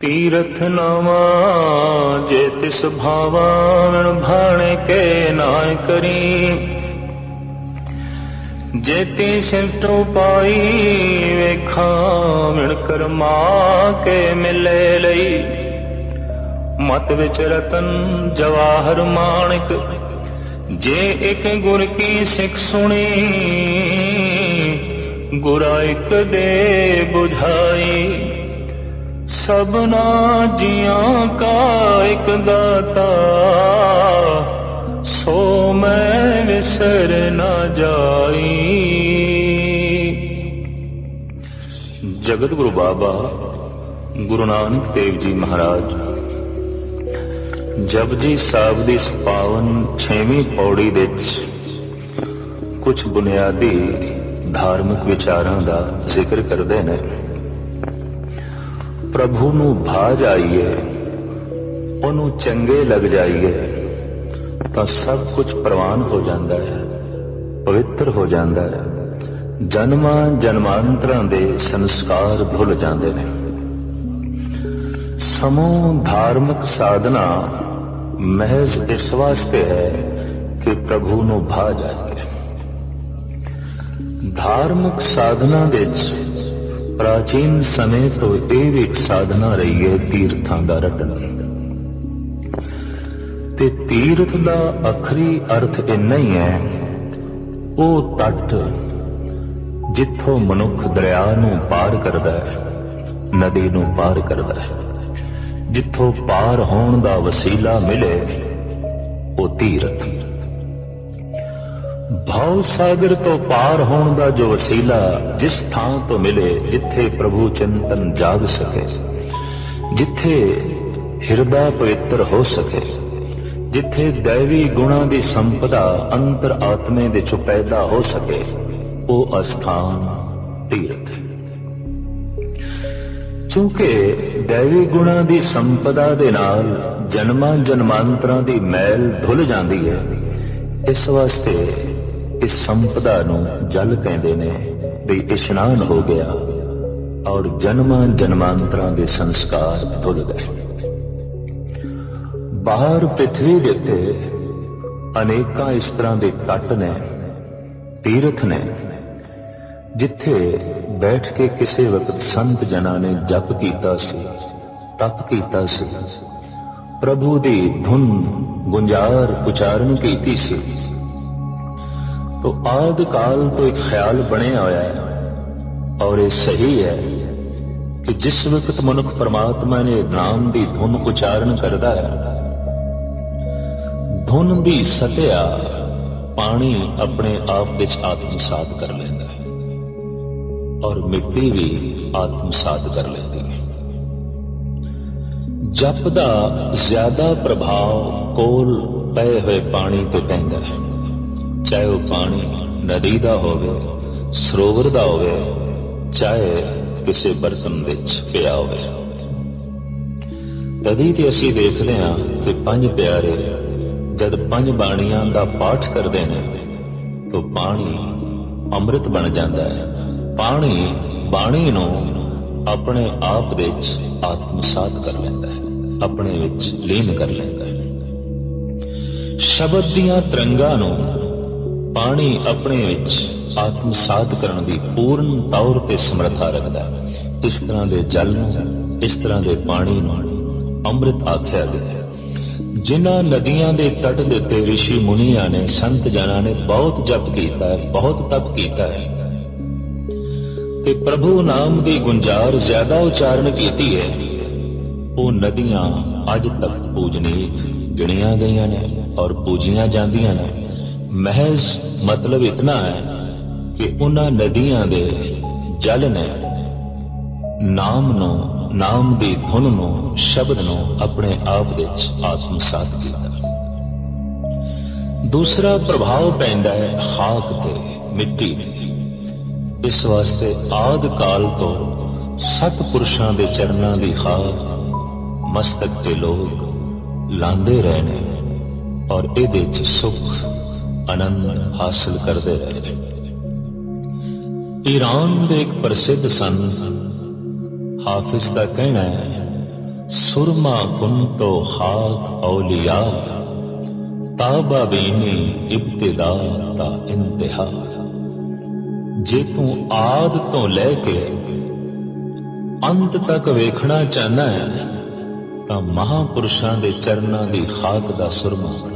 ਤੀਰਥ ਨਵਾ, ਜੇ ਤਿਸ ਭਾਵਾ ਵਿਣ ਭਾਣੇ ਕੇ ਨਾਇ ਕਰੀ। ਜੇ ਤੀ ਸਿਮਟੋ ਪਾਈ, ਵੇਖਾ ਵਿਣ ਕਰਮਾ ਕੇ ਮਿਲੇ ਲਈ। ਮਤ ਵਿੱਚ ਰਤਨ ਜਵਾਹਰ ਮਾਣਿਕ, ਜੇ ਇੱਕ ਗੁਰ ਕੀ ਸਿੱਖ ਸੁਣੀ, ਗੁਰਾ ਇੱਕ ਦੇ ਬੁਝਾਈ। ਸਭਨਾ ਜੀਆਂ ਕਾ ਇੱਕ ਦਾਤਾ। ਸੋ ਮੈਂ ਵਿਸਰ ਨਾ ਜਾਈ। ਜਗਤ ਗੁਰੂ ਬਾਬਾ ਗੁਰੂ ਨਾਨਕ ਦੇਵ ਜੀ ਮਹਾਰਾਜ ਜਪਜੀ ਸਾਹਿਬ ਦੀ ਇਸ ਪਾਵਨ 6ਵੀਂ ਪੌੜੀ ਵਿੱਚ ਕੁਝ ਬੁਨਿਆਦੀ ਧਾਰਮਿਕ ਵਿਚਾਰਾਂ ਦਾ ਜ਼ਿਕਰ ਕਰਦੇ ਨੇ। ਪ੍ਰਭੂ ਨੂੰ ਭਾ ਜਾਈਏ ਉਹਨੂੰ ਚੰਗੇ ਲੱਗ ਜਾਈਏ, ਤਾਂ ਸਭ ਕੁਝ ਪ੍ਰਵਾਨ ਹੋ ਜਾਂਦਾ ਹੈ, ਪਵਿੱਤਰ ਹੋ ਜਾਂਦਾ ਹੈ। ਜਨਮਾਂ ਜਨਮਾਂਤਰਾਂ ਦੇ ਸੰਸਕਾਰ ਭੁੱਲ ਜਾਂਦੇ ਨੇ। ਸਮੂਹ ਧਾਰਮਿਕ ਸਾਧਨਾ ਮਹਿਜ਼ ਇਸ ਵਾਸਤੇ ਹੈ ਕਿ ਪ੍ਰਭੂ ਨੂੰ ਭਾ ਜਾਈਏ ਧਾਰਮਿਕ ਸਾਧਨਾ ਵਿੱਚ ਪ੍ਰਾਚੀਨ ਸਮੇਂ ਤੋਂ ਇਹ ਵੀ ਇੱਕ ਸਾਧਨਾ ਰਹੀ ਹੈ ਤੀਰਥਾਂ ਦਾ ਰਟਣ। ਤੇ ਤੀਰਥ ਦਾ ਅਖਰੀ ਅਰਥ ਇੰਨਾ ਹੀ ਹੈ, ਉਹ ਤੱਟ ਜਿੱਥੋਂ ਮਨੁੱਖ ਦਰਿਆ ਨੂੰ ਪਾਰ ਕਰਦਾ ਹੈ, ਨਦੀ ਨੂੰ ਪਾਰ ਕਰਦਾ ਹੈ, ਜਿੱਥੋਂ ਪਾਰ ਹੋਣ ਦਾ ਵਸੀਲਾ ਮਿਲੇ, ਉਹ ਤੀਰਥ। ਭਾਵ ਸਾਗਰ ਤੋਂ ਪਾਰ ਹੋਣ ਦਾ ਜੋ ਵਸੀਲਾ ਜਿਸ ਥਾਂ ਤੋਂ ਮਿਲੇ, ਜਿੱਥੇ ਪ੍ਰਭੂ ਚਿੰਤਨ ਜਾਗ ਸਕੇ, ਜਿੱਥੇ ਹਿਰਦਾ ਪਵਿੱਤਰ ਹੋ ਸਕੇ, ਜਿੱਥੇ ਦੇਵੀ ਗੁਣਾ ਦੀ ਸੰਪਦਾ ਅੰਤਰ ਆਤਮੇ ਦੇ ਚ ਪੈਦਾ ਹੋ ਸਕੇ, ਉਹ ਅਸਥਾਨ ਤੀਰਥ ਹੈ। ਕਿਉਂਕਿ ਦੇਵੀ ਗੁਣਾ ਦੀ ਸੰਪਦਾ ਦੇ ਨਾਲ ਜਨਮਾਂ ਜਨਮਾਂਤਰਾਂ ਦੀ ਮੈਲ ਧੁੱਲ ਜਾਂਦੀ ਹੈ, ਇਸ ਵਾਸਤੇ ਇਸ ਸੰਪਦਾ ਨੂੰ ਜਲ ਕਹਿੰਦੇ ਨੇ ਵੀ ਇਸ਼ਨਾਨ ਹੋ ਗਿਆ ਔਰ ਜਨਮਾਂ ਜਨਮਾਂਤਰਾਂ ਦੇ ਸੰਸਕਾਰ ਧੁੱਲ ਗਏ। ਬਾਹਰ ਪ੍ਰithvi ਦੇ ਉੱਤੇ ਅਨੇਕਾਂ ਇਸ ਤਰ੍ਹਾਂ ਦੇ ਤੱਟ ਨੇ, ਤੀਰਥ ਨੇ, ਜਿੱਥੇ ਬੈਠ ਕੇ ਕਿਸੇ ਵਕਤ ਸੰਤ ਜਨਾਂ ਨੇ ਜਪ ਕੀਤਾ ਸੀ, ਤਪ ਕੀਤਾ ਸੀ, ਪ੍ਰਭੂ ਦੀ ਧੁਨ ਗੁੰਜਾਰ ਉਚਾਰਨ ਕੀਤੀ ਸੀ। तो आद काल तो एक ख्याल ਬਣਿਆ ਹੋਇਆ ਹੈ ਔਰ ਇਹ ਸਹੀ ਹੈ ਕਿ ਜਿਸ ਵਕਤ ਮਨੁੱਖ ਪਰਮਾਤਮਾ ਨੇ ਨਾਮ ਦੀ ਧੁਨ ਉਚਾਰਨ ਕਰਦਾ ਹੈ ਧੁਨ ਦੀ ਸਤਿਆ ਪਾਣੀ ਆਪਣੇ ਆਪ ਵਿੱਚ ਆਤਮਸਾਤ ਕਰ ਲੈਂਦਾ ਹੈ ਔਰ ਮਿੱਟੀ ਵੀ ਆਤਮਸਾਤ ਕਰ ਲੈਂਦੀ ਹੈ ਜਪ ਦਾ ਜ਼ਿਆਦਾ ਪ੍ਰਭਾਵ ਕੋਲ ਪਏ ਹੋਏ ਪਾਣੀ ਤੇ ਪੈਂਦਾ ਹੈ ਚਾਹੇ ਉਹ ਪਾਣੀ ਨਦੀ ਦਾ ਹੋਵੇ, ਸਰੋਵਰ ਦਾ ਹੋਵੇ, ਚਾਹੇ ਕਿਸੇ ਬਰਤਨ ਵਿੱਚ ਪਿਆ ਹੋਵੇ। ਤਦੀ ਤੇ ਅਸੀਂ ਦੇਖਦੇ ਹਾਂ ਕਿ ਪੰਜ ਪਿਆਰੇ ਜਦ ਪੰਜ ਬਾਣੀਆਂ ਦਾ ਪਾਠ ਕਰਦੇ ਨੇ, ਤਾਂ ਪਾਣੀ ਅੰਮ੍ਰਿਤ ਬਣ ਜਾਂਦਾ ਹੈ। ਪਾਣੀ ਬਾਣੀ ਨੂੰ ਆਪਣੇ ਆਪ ਵਿੱਚ ਆਤਮਸਾਤ ਕਰ ਲੈਂਦਾ ਹੈ, ਆਪਣੇ ਵਿੱਚ ਲੀਨ ਕਰ ਲੈਂਦਾ ਹੈ। ਸ਼ਬਦ ਦੀਆਂ ਤਰੰਗਾਂ ਨੂੰ ਪਾਣੀ ਆਪਣੇ ਵਿੱਚ ਆਤਮਸਾਤ ਕਰਨ ਦੀ ਪੂਰਨ ਤੌਰ ਤੇ ਸਮਰੱਥਾ ਰੱਖਦਾ ਹੈ। ਇਸ ਤਰ੍ਹਾਂ ਦੇ ਜਲ ਨੂੰ, ਇਸ ਤਰ੍ਹਾਂ ਦੇ ਪਾਣੀ ਨੂੰ ਅੰਮ੍ਰਿਤ ਆਖਿਆ ਗਿਆ ਹੈ। ਜਿਨ੍ਹਾਂ ਨਦੀਆਂ ਦੇ ਤਟ ਦੇ ਉੱਤੇ ઋષਿ ਮੁਨੀਆਂ ਨੇ, ਸੰਤ ਜਨਾਂ ਨੇ ਬਹੁਤ ਜਪ ਕੀਤਾ ਹੈ, ਬਹੁਤ ਤਪ ਕੀਤਾ ਹੈ। ਤੇ ਪ੍ਰਭੂ ਨਾਮ ਦੀ ਗੁੰਜਾਰ ਜ਼ਿਆਦਾ ਉਚਾਰਨ ਕੀਤੀ ਹੈ। ਉਹ ਨਦੀਆਂ ਅੱਜ ਤੱਕ ਪੂਜਨੀਕ ਗਿਣੀਆਂ ਗਈਆਂ ਨੇ ਔਰ ਪੂਜੀਆਂ ਜਾਂਦੀਆਂ ਨੇ। ਮਹਿਜ਼ ਮਤਲਬ ਇਤਨਾ ਹੈ ਕਿ ਉਹਨਾਂ ਨਦੀਆਂ ਦੇ ਜਲ ਨੇ ਨਾਮ ਨੂੰ, ਨਾਮ ਦੀ ਧੁਨ ਨੂੰ, ਸ਼ਬਦ ਨੂੰ ਆਪਣੇ ਆਪ ਵਿੱਚ ਆਤਮਸਾਤ ਕੀਤਾ। ਦੂਸਰਾ ਪ੍ਰਭਾਵ ਪੈਂਦਾ ਹੈ ਖਾਕ ਤੇ ਮਿੱਟੀ ਤੇ। ਇਸ ਵਾਸਤੇ ਆਦ ਕਾਲ ਤੋਂ ਸਤ ਪੁਰਸ਼ਾਂ ਦੇ ਚਰਨਾਂ ਦੀ ਖਾਕ ਮਸਤਕ ਤੇ ਲੋਕ ਲਾਂਦੇ ਰਹੇ ਨੇ ਔਰ ਇਹਦੇ ਚ ਸੁਖ ਆਨੰਦ ਹਾਸਲ ਕਰਦੇ ਰਹੇ। ਈਰਾਨ ਦੇ ਇੱਕ ਪ੍ਰਸਿੱਧ ਸੰਤ ਹਾਫਿਜ਼ ਦਾ ਕਹਿਣਾ ਹੈ, ਸੁਰਮਾ ਕੁੰਤੋ ਖਾਕ ਔਲੀਆ, ਤਾਬਾ ਬੀਨੀ ਇਬਤਦਾ ਤਾ ਇੰਤਹਾ। ਜੇ ਤੂੰ ਆਦ ਤੋਂ ਲੈ ਕੇ ਅੰਤ ਤੱਕ ਵੇਖਣਾ ਚਾਹਨਾ ਹੈ, ਤਾਂ ਮਹਾਪੁਰਸ਼ਾਂ ਦੇ ਚਰਨਾਂ ਦੀ ਖਾਕ ਦਾ ਸੁਰਮਾ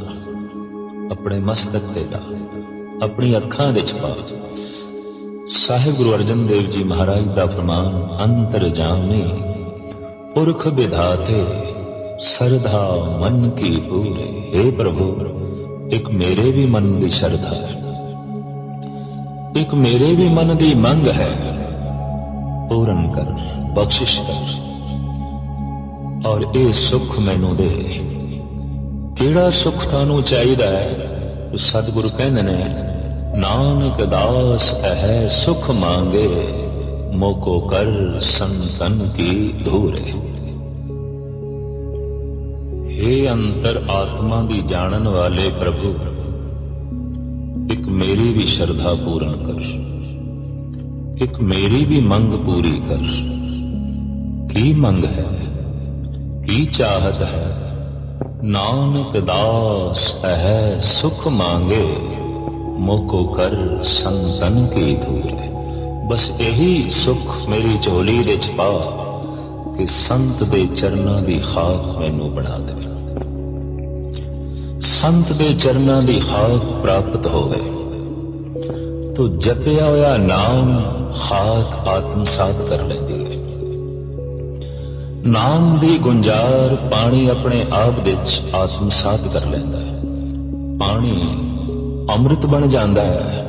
ਆਪਣੇ ਮਸਤਕ ਤੇ ਲਾ ਆਪਣੀ ਅੱਖਾਂ ਦੇ ਛਪਾ। ਸਾਹਿਬ ਗੁਰੂ ਅਰਜਨ ਦੇਵ ਜੀ ਮਹਾਰਾਜ ਦਾ ਫਰਮਾਨ, ਅੰਤਰ ਜਾਮੇ, ਪੁਰਖ ਵਿਧਾਤੇ, ਸਰਧਾ ਮਨ ਕੀ ਪੂਰੇ। हे ਪ੍ਰਭੂ, ਇੱਕ ਮੇਰੇ ਵੀ ਮਨ ਦੀ ਸ਼ਰਧਾ ਇੱਕ ਮੇਰੇ ਵੀ ਮਨ ਦੀ ਮੰਗ ਹੈ। ਪੂਰਨ ਕਰ, ਬਖਸ਼ਿਸ਼ ਕਰ। ਔਰ ਇਹ ਸੁੱਖ ਮੈਨੂੰ ਦੇ। ਕਿਹੜਾ ਸੁੱਖ ਤੁਹਾਨੂੰ ਚਾਹੀਦਾ ਹੈ ਤੇ ਸਤਿਗੁਰੂ ਕਹਿੰਦੇ ਨੇ, ਨਾਨਕ ਦਾਸ ਹੈ, ਸੁਖ ਮੰਗੇ, ਮੋਕੋ ਕਰ ਸੰਤਨ ਕੀ ਧੂਰੇ। हे ਅੰਤਰ ਆਤਮਾ ਦੀ ਜਾਣਨ ਵਾਲੇ ਪ੍ਰਭੂ, ਇੱਕ ਮੇਰੀ ਵੀ ਸ਼ਰਧਾ ਪੂਰਨ ਕਰ। ਇੱਕ ਮੇਰੀ ਵੀ ਮੰਗ ਪੂਰੀ ਕਰ। ਕੀ ਮੰਗ ਹੈ? ਕੀ ਚਾਹਤ ਹੈ? ਨਾਨਕ ਦਾਸ ਹੈ ਸੁਖ ਮੰਗੇ, ਮੋਕੋ ਕਰ ਸੰਤਨ ਕੀ ਧੂਰੇ ਬਸ ਇਹੀ ਸੁਖ ਮੇਰੀ ਝੋਲੀ ਵਿੱਚ ਪਾ ਕਿ ਸੰਤ ਦੇ ਚਰਨਾਂ ਦੀ ਖਾਕ ਮੈਨੂੰ ਬਣਾ ਦੇ। ਸੰਤ ਦੇ ਚਰਨਾਂ ਦੀ ਖਾਕ ਪ੍ਰਾਪਤ ਹੋਵੇ। ਤੋ ਜਪਿਆ ਹੋਇਆ ਨਾਮ ਖਾਕ ਆਤਮਸਾਤ ਕਰ ਲੈਂਦੀ। ਨਾਮ ਦੀ ਗੁੰਜਾਰ ਪਾਣੀ ਆਪਣੇ ਆਪ ਵਿੱਚ ਆਤਮਸਾਤ ਕਰ ਲੈਂਦਾ ਹੈ। ਪਾਣੀ ਅੰਮ੍ਰਿਤ ਬਣ ਜਾਂਦਾ ਹੈ।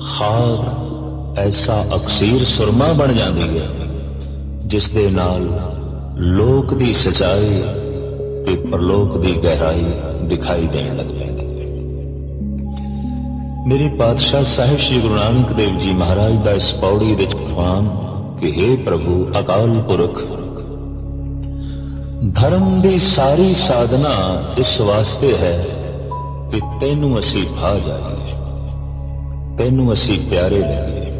ਖਾਕ ਐਸਾ ਅਕਸੀਰ ਸੁਰਮਾ ਬਣ ਜਾਂਦੀ ਹੈ ਜਿਸ ਦੇ ਨਾਲ ਲੋਕ ਦੀ ਸਚਾਈ ਤੇ ਪਰਲੋਕ ਦੀ ਗਹਿਰਾਈ ਦਿਖਾਈ ਦੇਣ ਲੱਗ ਪੈਂਦੀ ਹੈ। ਮੇਰੇ ਪਾਤਸ਼ਾਹ ਸਾਹਿਬ ਸ੍ਰੀ ਗੁਰੂ ਨਾਨਕ ਦੇਵ ਜੀ ਮਹਾਰਾਜ ਦਾ ਇਸ ਪੌੜੀ ਵਿੱਚ ਫਰਮਾਨ ਕਿ हे ਪ੍ਰਭੂ ਅਕਾਲ ਪੁਰਖ ਧਰਮ ਦੀ ਸਾਰੀ ਸਾਧਨਾ ਇਸ ਵਾਸਤੇ ਹੈ ਕਿ ਤੈਨੂੰ ਅਸੀਂ ਭਾ ਜਾਈਏ, ਤੈਨੂੰ ਅਸੀਂ ਪਿਆਰੇ ਲੱਗੀਏ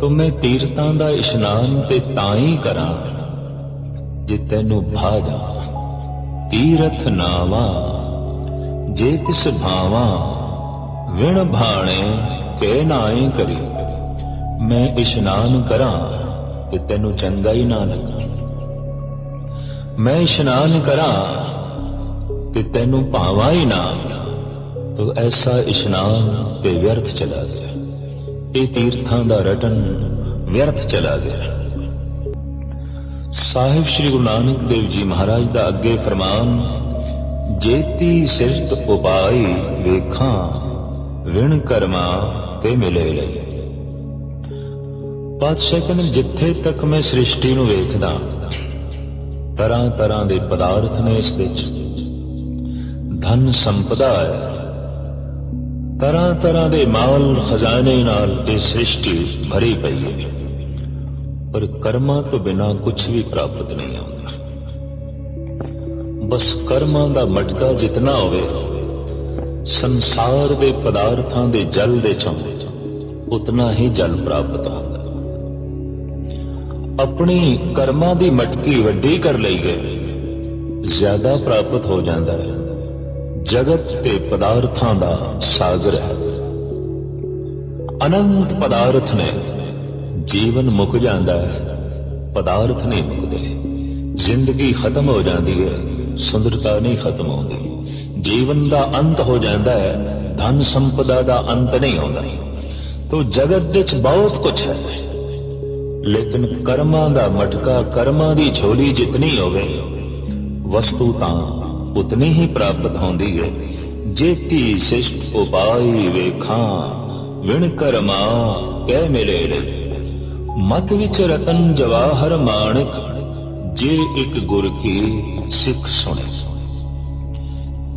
ਤੋ ਮੈਂ ਤੀਰਥਾਂ ਦਾ ਇਸ਼ਨਾਨ ਤੇ ਤਾਂ ਹੀ ਕਰਾਂ ਜੇ ਤੈਨੂੰ ਭਾ ਜਾ ਤੀਰਥ ਨਾਵਾ, ਜੇ ਤਿਸ ਭਾਵਾ, ਵਿਣ ਭਾਣੇ ਕਹਿ ਨਾਏ ਕਰੀ। ਮੈਂ ਇਸ਼ਨਾਨ ਕਰਾਂ ਤੇ ਤੈਨੂੰ ਚੰਗਾ ਹੀ ਨਾ ਲੱਗਾ ਮੈਂ ਇਸ਼ਨਾਨ ਕਰਾਂ ਤੇ ਤੈਨੂੰ ਭਾਵਾਂ ਹੀ ਨਾ। ਤੋ ਐਸਾ ਇਸ਼ਨਾਨ ਤੇ ਵਿਅਰਥ ਚਲਾ ਗਿਆ ਇਹ ਤੀਰਥਾਂ ਦਾ ਰਟਨ ਵਿਅਰਥ ਚਲਾ ਗਿਆ ਸਾਹਿਬ ਸ੍ਰੀ ਗੁਰੂ ਨਾਨਕ ਦੇਵ ਜੀ ਮਹਾਰਾਜ ਦਾ ਅੱਗੇ ਫਰਮਾਨ ਜੇਤੀ ਸਿਰਤ ਉਪਾਈ ਵੇਖਾਂ, ਵਿਣ ਕਰਮਾ ਕੇ ਮਿਲੇ ਲਈ। ਪਾਤਸ਼ਾਹ ਕਹਿੰਦੇ, ਜਿੱਥੇ ਤੱਕ ਮੈਂ ਸ੍ਰਿਸ਼ਟੀ ਨੂੰ ਵੇਖਦਾ ਤਰ੍ਹਾਂ ਤਰ੍ਹਾਂ ਦੇ ਪਦਾਰਥ ਨੇ ਇਸ ਵਿੱਚ। ਧਨ ਸੰਪਦਾ ਹੈ। ਤਰ੍ਹਾਂ ਤਰ੍ਹਾਂ ਦੇ ਮਾਲ ਖਜ਼ਾਨੇ ਨਾਲ ਇਹ ਸ੍ਰਿਸ਼ਟੀ ਭਰੀ ਪਈ ਹੈ। ਪਰ ਕਰਮਾਂ ਤੋਂ ਬਿਨਾ ਕੁਝ ਵੀ ਪ੍ਰਾਪਤ ਨਹੀਂ ਆਉਂਦਾ ਬਸ ਕਰਮਾਂ ਦਾ ਮਟਕਾ ਜਿਤਨਾ ਹੋਵੇ, ਸੰਸਾਰ ਦੇ ਪਦਾਰਥਾਂ ਦੇ ਜਲ ਦੇ ਚੋਂ, ਉਤਨਾ ਹੀ ਜਲ ਪ੍ਰਾਪਤ ਹੁੰਦਾ। ਆਪਣੀ ਕਰਮਾਂ ਦੀ ਮਟਕੀ ਵੱਡੀ ਕਰ ਲਈ ਗਏ। ਜ਼ਿਆਦਾ ਪ੍ਰਾਪਤ ਹੋ ਜਾਂਦਾ ਹੈ। ਜਗਤ ਤੇ ਪਦਾਰਥਾਂ ਦਾ ਸਾਗਰ ਹੈ। ਅਨੰਤ ਪਦਾਰਥ ਨੇ ਜੀਵਨ ਮੁੱਕ ਜਾਂਦਾ ਹੈ। ਪਦਾਰਥ ਨਹੀਂ ਮੁੱਕਦੇ। ਜ਼ਿੰਦਗੀ ਖਤਮ ਹੋ ਜਾਂਦੀ ਹੈ। ਸੁੰਦਰਤਾ ਨਹੀਂ ਖਤਮ ਹੁੰਦੀ। ਜੀਵਨ ਦਾ ਅੰਤ ਹੋ ਜਾਂਦਾ ਹੈ। ਧਨ ਸੰਪਦਾ ਦਾ ਅੰਤ ਨਹੀਂ ਹੁੰਦਾ। ਤੋ ਜਗਤ ਵਿੱਚ ਬਹੁਤ ਕੁਝ ਹੈ। ਲੇਕਿਨ ਕਰਮਾਂ ਦਾ ਮਟਕਾ ਕਰਮਾਂ ਦੀ ਝੋਲੀ ਜਿਤਨੀ ਹੋਵੇ, ਵਸਤੂ ਤਾਂ ਉਤਨੀ ਹੀ ਪ੍ਰਾਪਤ ਹੁੰਦੀ ਹੈ ਜੇਤੀ ਸਿਸ਼ਟ ਉਪਾਈ ਵੇਖਾਂ, ਵਿਣ ਕਰਮਾ ਕਹਿ ਮਿਲੇ ਰੇ। ਮਤ ਵਿੱਚ ਰਤਨ ਜਵਾਹਰ ਮਾਣਕ, ਜੇ ਇੱਕ ਗੁਰ ਕੀ ਸਿੱਖ ਸੁਣੇ।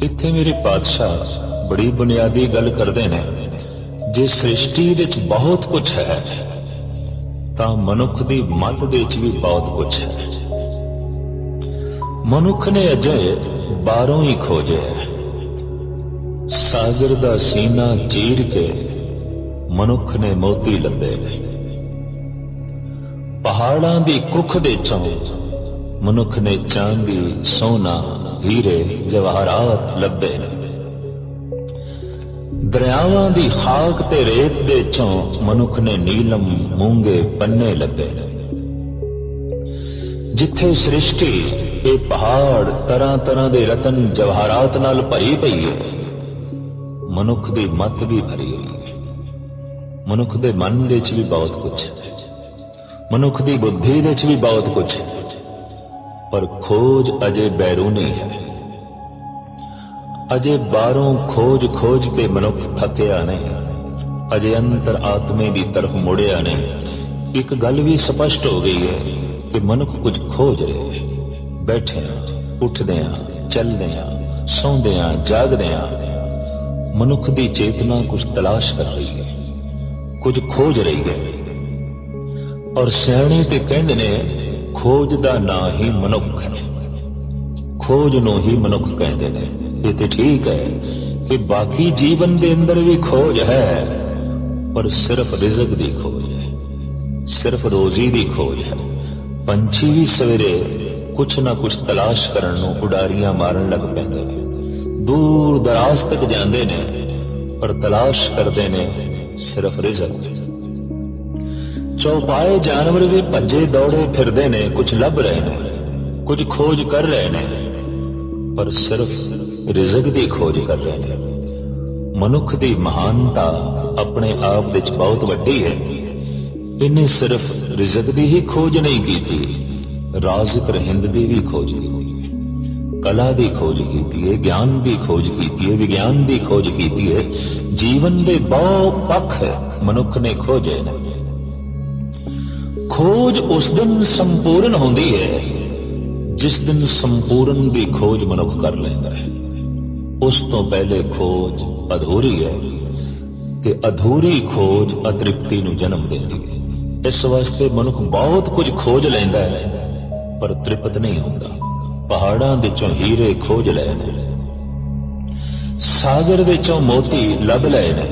ਇੱਥੇ ਮੇਰੇ ਪਾਤਸ਼ਾਹ ਬੜੀ ਬੁਨਿਆਦੀ ਗੱਲ ਕਰਦੇ ਨੇ। ਜੇ ਸ੍ਰਿਸ਼ਟੀ ਵਿੱਚ ਬਹੁਤ ਕੁਝ ਹੈ ਤਾਂ ਮਨੁੱਖ ਦੀ ਮਤ ਦੇ ਵਿੱਚ ਵੀ ਬਹੁਤ ਕੁਝ ਹੈ। ਮਨੁੱਖ ਨੇ ਅਜੇ ਬਾਹਰੋਂ ਹੀ ਖੋਜਿਆ ਸਾਗਰ ਦਾ ਸੀਨਾ ਚੀਰ ਕੇ ਮਨੁੱਖ ਨੇ ਮੋਤੀ ਲੱਭੇ ਪਹਾੜਾਂ ਦੀ ਕੁੱਖ ਦੇ ਚੋਂ ਮਨੁੱਖ ਨੇ ਚਾਂਦੀ, ਸੋਨਾ, ਹੀਰੇ, ਜਵਾਹਰਾਤ ਲੱਭੇ ਨੇ। ਦਰਿਆਵਾਂ ਦੀ ਖਾਕ ਤੇ ਰੇਤ ਦੇ ਚੋਂ ਮਨੁੱਖ ਨੇ ਨੀਲਮ ਮੂੰਗੇ ਪੰਨੇ ਲੱਭੇ ਨੇ। ਜਿੱਥੇ ਸ੍ਰਿਸ਼ਟੀ ਇਹ ਪਹਾੜ ਤਰ੍ਹਾਂ ਤਰ੍ਹਾਂ ਦੇ ਰਤਨ ਜਵਾਹਰਾਤ ਨਾਲ ਭਰੀ ਪਈ ਹੈ, ਮਨੁੱਖ ਦੀ ਮਤ ਵੀ ਭਰੀ ਹੋਈ ਹੈ। ਮਨੁੱਖ ਦੇ ਮਨ ਦੇ ਵਿੱਚ ਵੀ ਬਹੁਤ ਕੁਝ ਹੈ। ਮਨੁੱਖ ਦੀ ਬੁੱਧੀ ਦੇ ਵਿੱਚ ਵੀ ਬਹੁਤ ਕੁਝ ਹੈ। ਪਰ ਖੋਜ ਅਜੇ ਬੈਰੂਨੀ ਹੈ। ਅਜੇ ਬਾਹਰੋਂ ਖੋਜ ਖੋਜ ਕੇ ਮਨੁੱਖ ਥੱਕਿਆ ਨਹੀਂ ਅਜੇ ਅੰਤਰ ਆਤਮੇ ਦੀ ਤਰਫ ਮੁੜਿਆ ਨਹੀਂ ਇੱਕ ਗੱਲ ਵੀ ਸਪਸ਼ਟ ਹੋ ਗਈ ਹੈ ਕਿ ਮਨੁੱਖ ਕੁਝ ਖੋਜ ਰਿਹਾ ਹੈ। ਬੈਠੇ ਆ ਉੱਠਦੇ ਆ ਚੱਲਦੇ ਆ ਸੌਂਦੇ ਆ ਜਾਗਦੇ ਆ ਮਨੁੱਖ ਦੀ ਚੇਤਨਾ ਕੁਝ ਤਲਾਸ਼ ਕਰ ਰਹੀ ਹੈ, ਕੁਝ ਖੋਜ ਰਹੀ ਹੈ। ਔਰ ਸਿਆਣੇ ਤੇ ਕਹਿੰਦੇ ਨੇ, ਖੋਜ ਦਾ ਨਾਂ ਹੀ ਮਨੁੱਖ ਹੈ। ਖੋਜ ਨੂੰ ਹੀ ਮਨੁੱਖ ਕਹਿੰਦੇ ਨੇ। ਇਹ ਤੇ ਠੀਕ ਹੈ ਕਿ ਬਾਕੀ ਜੀਵਨ ਦੇ ਅੰਦਰ ਵੀ ਖੋਜ ਹੈ, ਪਰ ਸਿਰਫ ਰਿਜ਼ਕ ਦੀ ਖੋਜ ਹੈ, ਸਿਰਫ ਰੋਜ਼ੀ ਦੀ ਖੋਜ ਹੈ। ਪੰਛੀ ਵੀ ਸਵੇਰੇ ਕੁਛ ਨਾ ਕੁਛ ਤਲਾਸ਼ ਕਰਨ ਨੂੰ ਉਡਾਰੀਆਂ ਮਾਰਨ ਲੱਗ ਪੈਂਦੇ ਨੇ। ਦੂਰ ਦਰਾਜ਼ ਤੱਕ ਜਾਂਦੇ ਨੇ, ਪਰ ਤਲਾਸ਼ ਕਰਦੇ ਨੇ ਸਿਰਫ ਰਿਜ਼ਕ। ਚੌਪਾਏ ਜਾਨਵਰ ਵੀ ਭੱਜੇ ਦੌੜੇ ਫਿਰਦੇ ਨੇ ਕੁਝ ਲੱਭ ਰਹੇ ਨੇ, ਕੁਝ ਖੋਜ ਕਰ ਰਹੇ ਨੇ। ਪਰ ਸਿਰਫ ਰਿਜ਼ਕ ਦੀ ਖੋਜ ਕਰ ਰਹੇ ਨੇ। ਮਨੁੱਖ ਦੀ ਮਹਾਨਤਾ ਆਪਣੇ ਆਪ ਵਿੱਚ ਬਹੁਤ ਵੱਡੀ ਹੈ। ਇਹਨੇ ਸਿਰਫ ਰਿਜ਼ਕ ਦੀ ਹੀ ਖੋਜ ਨਹੀਂ ਕੀਤੀ, ਰਾਜ਼ਕ ਰਹਿੰਦ ਦੀ ਵੀ ਖੋਜ ਕੀਤੀ। ਕਲਾ ਦੀ ਖੋਜ ਕੀਤੀ ਹੈ, ਗਿਆਨ ਦੀ ਖੋਜ ਕੀਤੀ ਹੈ, ਵਿਗਿਆਨ ਦੀ ਖੋਜ ਕੀਤੀ ਹੈ। ਜੀਵਨ ਦੇ ਬਹੁ ਪੱਖ ਮਨੁੱਖ ਨੇ ਖੋਜੇ ਨੇ। ਖੋਜ ਉਸ ਦਿਨ ਸੰਪੂਰਨ ਹੁੰਦੀ ਹੈ ਜਿਸ ਦਿਨ ਸੰਪੂਰਨ ਦੀ ਖੋਜ ਮਨੁੱਖ ਕਰ ਲੈਂਦਾ ਹੈ, ਉਸ ਤੋਂ ਪਹਿਲੇ ਖੋਜ ਅਧੂਰੀ ਹੈ ਤੇ ਅਧੂਰੀ ਖੋਜ ਅਤ੍ਰਿਪਤੀ ਨੂੰ ਜਨਮ ਦਿੰਦੀ ਹੈ। ਇਸ ਵਾਸਤੇ ਮਨੁੱਖ ਬਹੁਤ ਕੁਝ ਖੋਜ ਲੈਂਦਾ ਹੈ, ਪਰ ਤ੍ਰਿਪਤ ਨਹੀਂ ਹੁੰਦਾ। ਪਹਾੜਾਂ ਵਿੱਚੋਂ ਹੀਰੇ ਖੋਜ ਲਏ ਨੇ ਸਾਗਰ ਵਿੱਚੋਂ ਮੋਤੀ ਲੱਭ ਲਏ ਨੇ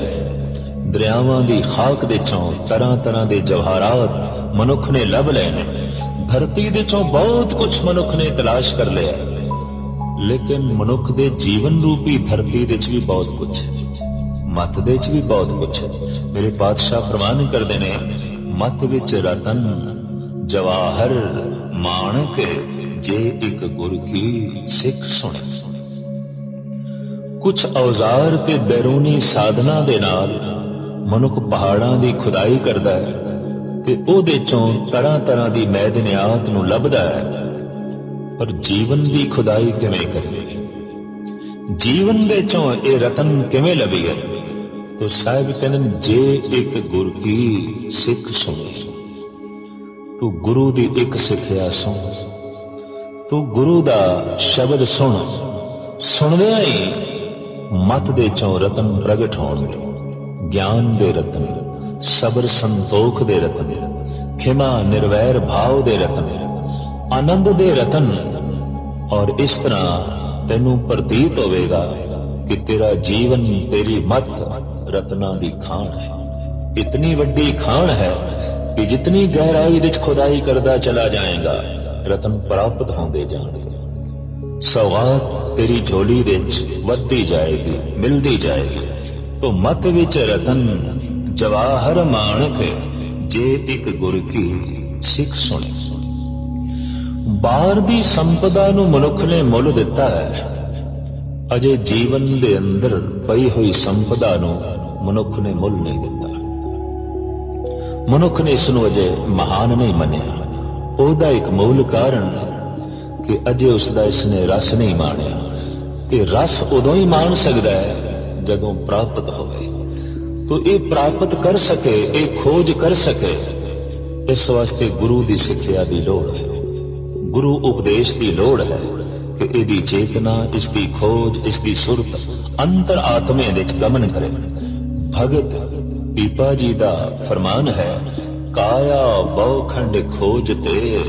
ਦਰਿਆਵਾਂ ਦੀ ਖਾਕ ਵਿੱਚੋਂ ਤਰ੍ਹਾਂ ਤਰ੍ਹਾਂ ਦੇ ਜਵਾਹਰਾਤ ਮਨੁੱਖ ਨੇ ਲੱਭ ਲਏ ਨੇ ਧਰਤੀ ਦੇ ਚੋਂ ਬਹੁਤ ਕੁਝ ਮਨੁੱਖ ਨੇ ਤਲਾਸ਼ ਕਰ ਲਿਆ। ਲੇਕਿਨ ਮਨੁੱਖ ਦੇ ਜੀਵਨ ਰੂਪੀ ਧਰਤੀ ਦੇ ਵਿੱਚ ਵੀ ਬਹੁਤ ਕੁਝ ਮਤ ਦੇ ਵਿੱਚ ਵੀ ਬਹੁਤ ਕੁਝ ਮੇਰੇ ਪਾਤਸ਼ਾਹ ਪ੍ਰਵਾਨ ਕਰਦੇ ਨੇ, ਮਤ ਵਿੱਚ ਰਤਨ ਜਵਾਹਰ ਮਾਣਕ, ਜੇ ਇੱਕ ਗੁਰ ਕੀ ਸਿੱਖ ਸੁਣੇ। ਕੁਝ ਔਜ਼ਾਰ ਤੇ ਬੈਰੂਨੀ ਸਾਧਨਾ ਦੇ ਨਾਲ ਮਨੁੱਖ ਪਹਾੜਾਂ ਦੀ ਖੁਦਾਈ ਕਰਦਾ ਹੈ। ਤੇ ਉਹਦੇ ਚੋਂ ਤਰ੍ਹਾਂ ਤਰ੍ਹਾਂ ਦੀ ਮੈਦਨਿਆਤ ਨੂੰ ਲੱਭਦਾ ਹੈ। ਪਰ ਜੀਵਨ ਦੀ ਖੁਦਾਈ ਕਿਵੇਂ ਕਰੀਏ? ਜੀਵਨ ਦੇ ਚੋਂ ਇਹ ਰਤਨ ਕਿਵੇਂ ਲੱਭੀਏ ਤੋ ਸਾਹਿਬ ਕਹਿੰਦੇ ਨੇ, ਜੇ ਇੱਕ ਗੁਰ ਕੀ ਸਿੱਖ ਸੁਣੇ ਤੂੰ ਗੁਰੂ ਦੀ ਇੱਕ ਸਿੱਖਿਆ ਸੁਣ ਤੂੰ ਗੁਰੂ ਦਾ ਸ਼ਬਦ ਸੁਣ ਸੁਣਦਿਆਂ ਹੀ ਮਤ ਦੇ ਚੋਂ ਰਤਨ ਪ੍ਰਗਟ ਹੋਣਗੇ ਗਿਆਨ ਦੇ ਰਤਨ। ਸਬਰ ਸੰਤੋਖ ਦੇ ਰਤਨ, ਖਿਮਾ ਨਿਰਵੈਰ ਭਾਵ ਦੇ ਰਤਨ, ਆਨੰਦ ਦੇ ਰਤਨ। ਔਰ ਇਸ ਤਰ੍ਹਾਂ ਤੈਨੂੰ ਪ੍ਰਤੀਤ ਹੋਵੇਗਾ ਕਿ ਤੇਰਾ ਜੀਵਨ ਤੇਰੀ ਮਤ ਰਤਨਾਂ ਦੀ ਖਾਣ ਹੈ। ਇਤਨੀ ਵੱਡੀ ਖਾਣ ਹੈ ਕਿ ਜਿਤਨੀ ਗਹਿਰਾਈ ਵਿੱਚ ਖੁਦਾਈ ਕਰਦਾ ਚਲਾ ਜਾਏਗਾ, ਰਤਨ ਪ੍ਰਾਪਤ ਹੁੰਦੇ ਜਾਣਗੇ। ਸੌਗਾਤ ਤੇਰੀ ਝੋਲੀ ਵਿੱਚ ਵੱਧਦੀ ਜਾਏਗੀ, ਮਿਲਦੀ ਜਾਏਗੀ। ਤੋ ਮਤ ਵਿੱਚ ਰਤਨ ਜਵਾਹਰ ਮਾਣਕ ਜੇ ਇੱਕ ਗੁਰ ਕੀ ਸਿੱਖ ਸੁਣੇ। ਬਾਹਰ ਦੀ ਸੰਪਦਾ ਨੂੰ ਮਨੁੱਖ ਨੇ ਮੁੱਲ ਦਿੱਤਾ ਹੈ। ਅਜੇ ਜੀਵਨ ਦੇ ਅੰਦਰ ਪਈ ਹੋਈ ਸੰਪਦਾ ਨੂੰ ਮਨੁੱਖ ਨੇ ਮੁੱਲ ਨਹੀਂ ਦਿੱਤਾ। ਮਨੁੱਖ ਨੇ ਇਸ ਨੂੰ ਅਜੇ ਮਹਾਨ ਨਹੀਂ ਮੰਨਿਆ। ਉਹਦਾ ਇੱਕ ਮੂਲ ਕਾਰਨ ਕਿ ਅਜੇ ਉਸ ਦਾ ਇਸਨੇ ਰਸ ਨਹੀਂ ਮਾਣਿਆ। ਤੇ ਰਸ ਉਦੋਂ ਹੀ ਮਾਣ ਸਕਦਾ ਹੈ ਜਦੋਂ ਪ੍ਰਾਪਤ ਹੋਵੇ। ਤੋ ਇਹ ਪ੍ਰਾਪਤ ਕਰ ਸਕੇ, ਇਹ ਖੋਜ ਕਰ ਸਕੇ। ਇਸ ਵਾਸਤੇ ਗੁਰੂ ਦੀ ਸਿੱਖਿਆ ਦੀ ਲੋੜ ਹੈ। ਗੁਰੂ ਉਪਦੇਸ਼ ਦੀ ਲੋੜ ਹੈ ਕਿ ਇਹਦੀ ਚੇਤਨਾ ਇਸ ਦੀ ਖੋਜ ਇਸ ਦੀ ਸੁਰਤ ਅੰਤਰ ਆਤਮੇ ਵਿੱਚ ਗਮਨ ਕਰੇ। ਭਗਤ ਪੀਪਾ ਜੀ ਦਾ ਫਰਮਾਨ ਹੈ, ਕਾਇਆ ਬਹੁਖੰਡ ਖੋਜ ਤੇ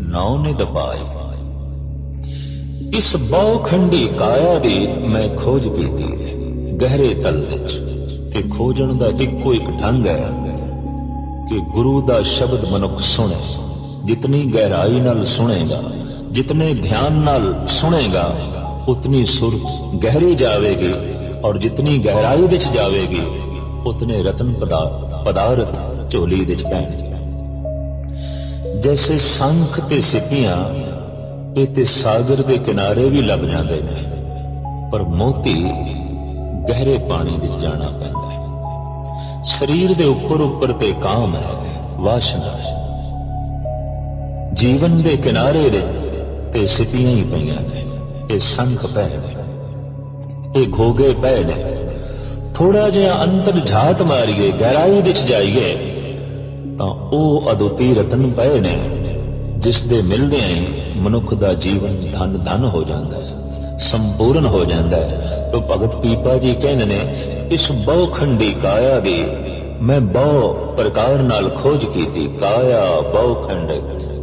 ਨੌ ਨਿਦ ਪਾਈ ਇਸ ਬਹੁਖੰਡੀ ਕਾਇਆ ਦੀ ਮੈਂ ਖੋਜ ਕੀਤੀ ਹੈ, ਗਹਿਰੇ ਤਲ ਵਿੱਚ। ਤੇ ਖੋਜਣ ਦਾ ਇੱਕੋ ਇੱਕ ਢੰਗ ਹੈ ਕਿ ਗੁਰੂ ਦਾ ਸ਼ਬਦ ਮਨੁੱਖ ਸੁਣੇ, ਜਿਤਨੀ ਗਹਿਰਾਈ ਨਾਲ ਸੁਣੇਗਾ, ਜਿਤਨੇ ਧਿਆਨ ਨਾਲ ਸੁਣੇਗਾ, ਉਤਨੀ ਸੁਰ ਗਹਿਰੀ ਜਾਵੇਗੀ ਔਰ ਜਿਤਨੀ ਗਹਿਰਾਈ ਵਿੱਚ ਜਾਵੇਗੀ, ਉਤਨੇ ਰਤਨ ਪਦਾ- ਪਦਾਰਥ ਝੋਲੀ ਵਿੱਚ ਪੈਣਗੇ। ਜੈਸੇ ਸੰਖ ਤੇ ਸਿੱਪੀਆਂ, ਇਹ ਤੇ ਸਾਗਰ ਦੇ ਕਿਨਾਰੇ ਵੀ ਲੱਗ ਜਾਂਦੇ ਨੇ, ਪਰ ਮੋਤੀ ਗਹਿਰੇ ਪਾਣੀ ਵਿੱਚ ਜਾਣਾ ਪੈਂਦਾ। ਸਰੀਰ ਦੇ ਉੱਪਰ ਉੱਪਰ ਤੇ ਕਾਮ ਹੈ, ਵਾਸ਼ਨਾ ਜੀਵਨ ਦੇ ਕਿਨਾਰੇ ਦੇ ਤੇ ਸਿੱਪੀਆਂ ਹੀ ਪਈਆਂ ਨੇ। ਇਹ ਸੰਖ ਪੈ ਨੇ ਇਹ ਘੋਗੇ ਪੈ ਨੇ। ਥੋੜਾ ਜਿਹਾ ਅੰਦਰ ਝਾਤ ਮਾਰੀਏ, ਗਹਿਰਾਈ ਵਿੱਚ ਜਾਈਏ, ਤਾਂ ਉਹ ਅਦੁੱਤੀ ਰਤਨ ਪਏ ਨੇ, ਜਿਸ ਦੇ ਮਿਲਦਿਆਂ ਹੀ ਮਨੁੱਖ ਦਾ ਜੀਵਨ ਧਨ ਧਨ ਹੋ ਜਾਂਦਾ ਹੈ। ਸੰਪੂਰਨ ਹੋ ਜਾਂਦਾ ਹੈ। ਤੋ ਭਗਤ ਪੀਪਾ ਜੀ ਕਹਿੰਦੇ ਨੇ, ਇਸ ਬਹੁ ਖੰਡੀ ਕਾਇਆ ਦੀ ਮੈਂ ਬਹੁ ਪ੍ਰਕਾਰ ਨਾਲ ਖੋਜ ਕੀਤੀ। ਕਾਇਆ ਬਹੁ ਖੰਡ